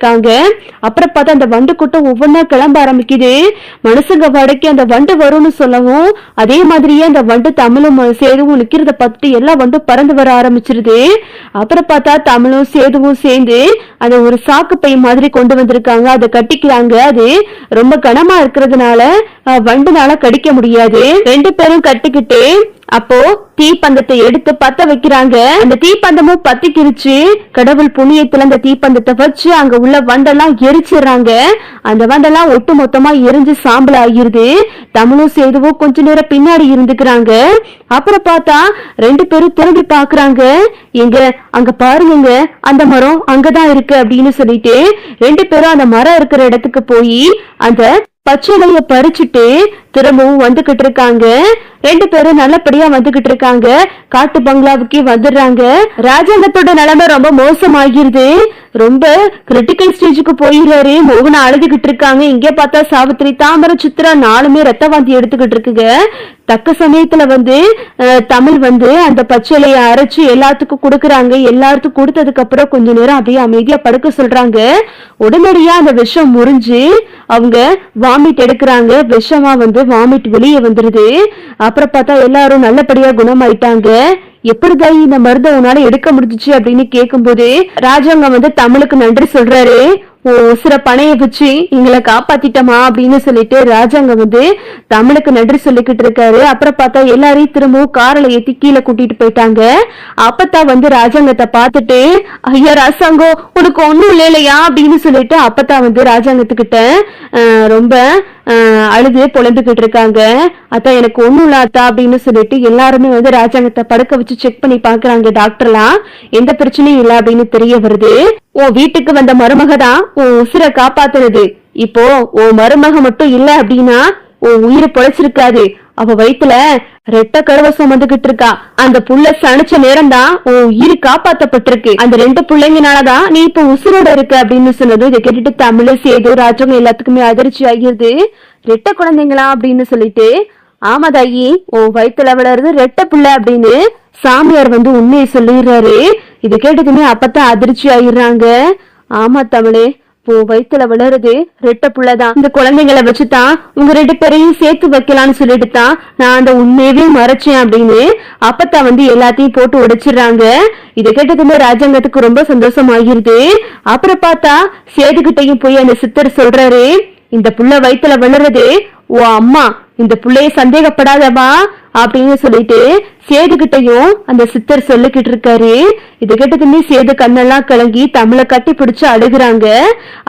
இருக்காங்க. அப்புறம் பார்த்தா அந்த வண்டு கூட்டம் ஒவ்வொன்றா கிளம்ப ஆரம்பிக்குது. மனுஷங்க வடக்கே அந்த வண்டு வரும்னு சொல்லவும் அதே மாதிரியே அந்த வண்டு தமிழும் சேதுவும் நிக்கிறத பார்த்துட்டு எல்லா வண்டும் பறந்து வர ஆரம்பிச்சிருது. அப்புறம் பார்த்தா தமிழும் சேதுவும் சேர்ந்து அதை ஒரு சாக்கு பை மாதிரி கொண்டு வந்திருக்காங்க. அதை கட்டிக்கிறாங்க. அது ரொம்ப கனமா இருக்கிறதுனால வண்டுனால கடிக்க முடியாது. ரெண்டு பேரும் கட்டிக்கிட்டு அப்போ தீப்பந்தத்தை எடுத்து பத்த வைக்கிறாங்க. அந்த தீப்பந்தமும் பத்திக்கிருச்சு. கடவுள் புண்ணியத்துல அந்த தீப்பந்தத்தை வச்சு அங்க உள்ள வண்டெல்லாம் எரிச்சிடுறாங்க. அந்த வண்டெல்லாம் ஒட்டு மொத்தமா எரிஞ்சு சாம்பல் ஆகிருது. தமிழும் சேதுவும் கொஞ்ச நேரம் பின்னாடி இருந்துக்கிறாங்க. அப்புறம் பார்த்தா ரெண்டு பேரும் திரும்பி பாக்குறாங்க எங்க அங்க பாருங்க அந்த மரம் அங்கதான் இருக்கு. அப்படின்னு சொல்லிட்டு ரெண்டு பேரும் அந்த மரம் இருக்கிற இடத்துக்கு போய் அந்த பச்சிலைய பறிச்சுட்டு திரும்பவும் வந்துகிட்டு இருக்காங்க. ரெண்டு பேரும் நல்லபடியா வந்துகிட்டு இருக்காங்க. காட்டு பங்களாவுக்கே வந்துடுறாங்க. ராஜாங்கத்தோட நிலைமை ரொம்ப மோசமாகிருது. ரொம்ப கிரிட்டிக்கல் ஸ்டேஜுக்கு போயிடுறாரு. மோகனா அழுதுகிட்டு இருக்காங்க. இங்கே பார்த்தா சாவித்திரி தாமர சித்ரா நாலுமே ரத்த வாந்தி எடுத்துக்கிட்டு இருக்குங்க. தக்க சமயத்துல வந்து தமிழ் வந்து அந்த பச்சிலைய அரைச்சு எல்லாத்துக்கும் கொடுக்குறாங்க. எல்லாத்துக்கும் கொடுத்ததுக்கு அப்புறம் கொஞ்ச நேரம் அப்படியே அமைதியா படுக்க சொல்றாங்க. உடனடியா அந்த விஷம் முறிஞ்சு அவங்க வாமிட் எடுக்கிறாங்க. விஷமா வந்து வாமிட் வெளியே வந்துருது. அப்புறம் பார்த்தா எல்லாரும் நல்லபடியா குணமாயிட்டாங்க. எப்படிதா இந்த மருந்தை உன்னால எடுக்க முடிஞ்சுச்சு அப்படின்னு கேட்கும்போது ராஜாங்க வந்து தமிழுக்கு நன்றி சொல்றாரு. ஓ பணைய வச்சு எங்களை காப்பாத்திட்டமா அப்படின்னு சொல்லிட்டு ராஜாங்க வந்து தமிழுக்கு நன்றி சொல்லிக்கிட்டு இருக்காரு. அப்புறம் பார்த்தா எல்லாரையும் திரும்பவும் காரில் ஏத்தி கீழே கூட்டிட்டு போயிட்டாங்க. அப்பத்தான் வந்து ராஜாங்கத்தை பார்த்துட்டு ஐயா ராசாங்கம் உனக்கு ஒண்ணும் இல்லையா? அப்படின்னு சொல்லிட்டு அப்பத்தான் வந்து ராஜாங்கத்துக்கிட்ட ரொம்ப அழுது புலம்பிக்கிட்டு இருக்காங்க. அத்தா எனக்கு ஒண்ணும் இல்லாதா அப்படின்னு சொல்லிட்டு எல்லாருமே வந்து ராஜாங்கத்தை படுக்க வச்சு செக் பண்ணி பாக்குறாங்க டாக்டர்லாம் எந்த பிரச்சனையும் இல்லை அப்படின்னு தெரிய வருது. உன் வீட்டுக்கு வந்த மருமக தான் உன் உசுரை காப்பாத்துறது இப்போ உன் மருமக மட்டும் இல்ல அப்படின்னா உன் உயிர் பொழைச்சிருக்காது. அவ வயித்துல ரெட்ட கருவ சுமந்துகிட்டு இருக்கா. அந்த புள்ள சனிச்ச நேரம் தான் உன் உயிர் காப்பாத்தப்பட்டிருக்கு. அந்த ரெண்டு பிள்ளைங்கனாலதான் நீ இப்ப உசுரோட இருக்க அப்படின்னு சொன்னதும் இதை கேட்டுட்டு தமிழ சேது ராஜவங்க எல்லாத்துக்குமே அதிர்ச்சி ஆகிருது. ரெட்ட குழந்தைங்களா அப்படின்னு சொல்லிட்டு ஆமா தாயி உன் வயித்துல வளருது ரெட்ட புள்ள அப்படின்னு சாமியார் வந்து உண்மையை சொல்லிடுறாரு. இதை கேட்டதுமே அப்பத்தான் அதிர்ச்சி ஆயிடுறாங்க. ஆமா தமிழே இப்போ வயித்துல வளருது ரெட்ட புள்ளதான். இந்த குழந்தைங்களை வச்சுதான் உங்க ரெண்டு பேரையும் சேர்த்து வைக்கலாம்னு சொல்லிட்டு தான் நான் அந்த உண்மையவே மறைச்சேன் அப்படின்னு அப்பத்தா வந்து எல்லாத்தையும் போட்டு உடைச்சிடுறாங்க. இதை கேட்டதுமே ராஜாங்கத்துக்கு ரொம்ப சந்தோஷமாகிருது. அப்புறம் பார்த்தா சேதுகிட்டையும் போய் அந்த சித்தர் சொல்றாரு இந்த புள்ள வயித்துல வளருது ஓ அம்மா இந்த பிள்ளைய சந்தேகப்படாதவா? அப்படின்னு சொல்லிட்டு சேது கிட்டையும் அந்த சித்தர் சொல்லிக்கிட்டு இருக்காரு. இது கேட்டதுமே சேது கண்ணெல்லாம் கலங்கி தமிழை கட்டி பிடிச்சு அழுகுறாங்க.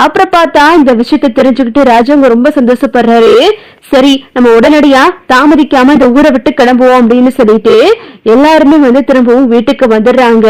அப்புறம் பார்த்தா இந்த விஷயத்தை தெரிஞ்சுக்கிட்டு ராஜாங்க ரொம்ப சந்தோஷப்படுறாரு. சரி நம்ம உடனடியா தாமதிக்காம இந்த ஊரை விட்டு கிளம்புவோம் அப்படின்னு சொல்லிட்டு எல்லாருமே வந்து திரும்பவும் வீட்டுக்கு வந்துடுறாங்க.